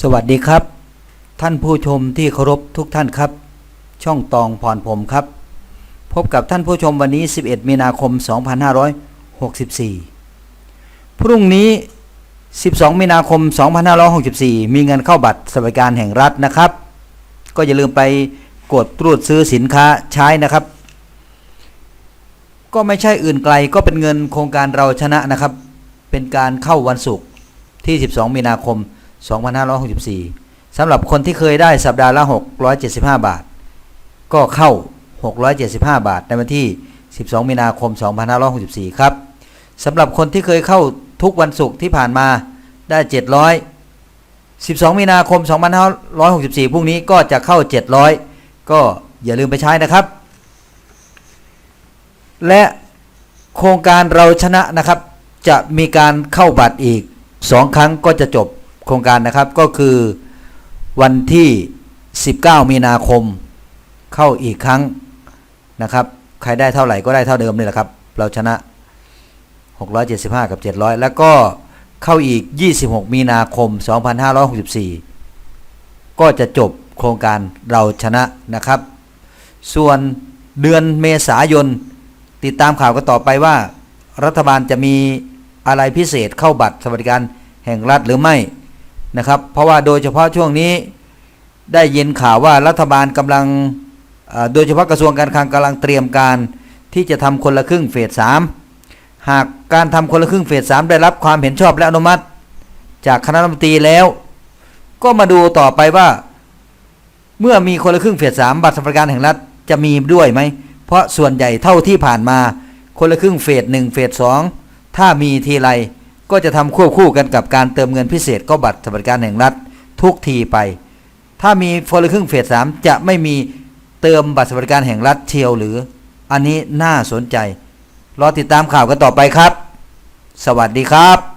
สวัสดีครับ ท่านผู้ชมที่เคารพทุกท่านครับ ช่องตองพรผมครับ พบกับท่านผู้ชมวันนี้ 11 มีนาคม 2564 พรุ่งนี้ 12 มีนาคม 2564 มีเงินเข้าบัตรสวัสดิการแห่งรัฐนะครับ ก็อย่าลืมไปกดตรวจซื้อสินค้าใช้นะครับ ก็ไม่ใช่อื่นไกลก็เป็นเงินโครงการเราชนะนะครับ เป็นการเข้าวันศุกร์ที่ 12 มีนาคม2564 สำหรับคนที่เคยได้สัปดาห์ละ 675 บาท ก็เข้า 675 บาทในวันที่ 12 มีนาคม 2564 ครับสำหรับคนที่เคยเข้าทุกวันศุกร์ที่ผ่านมาได้ 700 12 มีนาคม 2564 พรุ่งนี้ก็จะเข้า 700 ก็อย่าลืมไปใช้นะครับ และโครงการเราชนะนะครับ จะมีการเข้าบัตรอีก 2 ครั้งก็จะจบ โครงการนะครับก็คือวันที่ 19 มีนาคมเข้าอีกครั้งนะครับ ใครได้เท่าไหร่ก็ได้เท่าเดิมนี่แหละครับ เราชนะ 675 กับ 700 แล้วก็เข้าอีก 26 มีนาคม 2564 ก็จะจบโครงการเราชนะนะครับ ส่วนเดือนเมษายน ติดตามข่าวกันต่อไปว่า รัฐบาลจะมีอะไรพิเศษเข้าบัตรสวัสดิการแห่งรัฐหรือไม่ นะครับ เพราะว่าโดยเฉพาะช่วงนี้ได้ยินข่าวว่ารัฐบาลกำลังโดยเฉพาะกระทรวงการคลังกำลังเตรียมการที่จะทำคนละครึ่งเฟสสามหากการทำคนละครึ่งเฟสสามได้รับความเห็นชอบและอนุมัติ จากคณะรัฐมนตรีแล้ว ก็มาดูต่อไปว่า เมื่อมีคนละครึ่งเฟสสามบัตรสวัสดิการแห่งรัฐจะมีด้วยไหม เพราะส่วนใหญ่เท่าที่ผ่านมาคนละครึ่งเฟสหนึ่งเฟสสองถ้ามีทีไร ก็จะทำควบคู่กันกับการเติมเงินพิเศษก็บัตรสวัสดิการแห่งรัฐทุกทีไป ถ้ามีคนลครึ่งเฟสสามจะไม่มีเติมบัตรสวัสดิการแห่งรัฐเชียวหรือ อันนี้น่าสนใจ รอติดตามข่าวกันต่อไปครับ สวัสดีครับ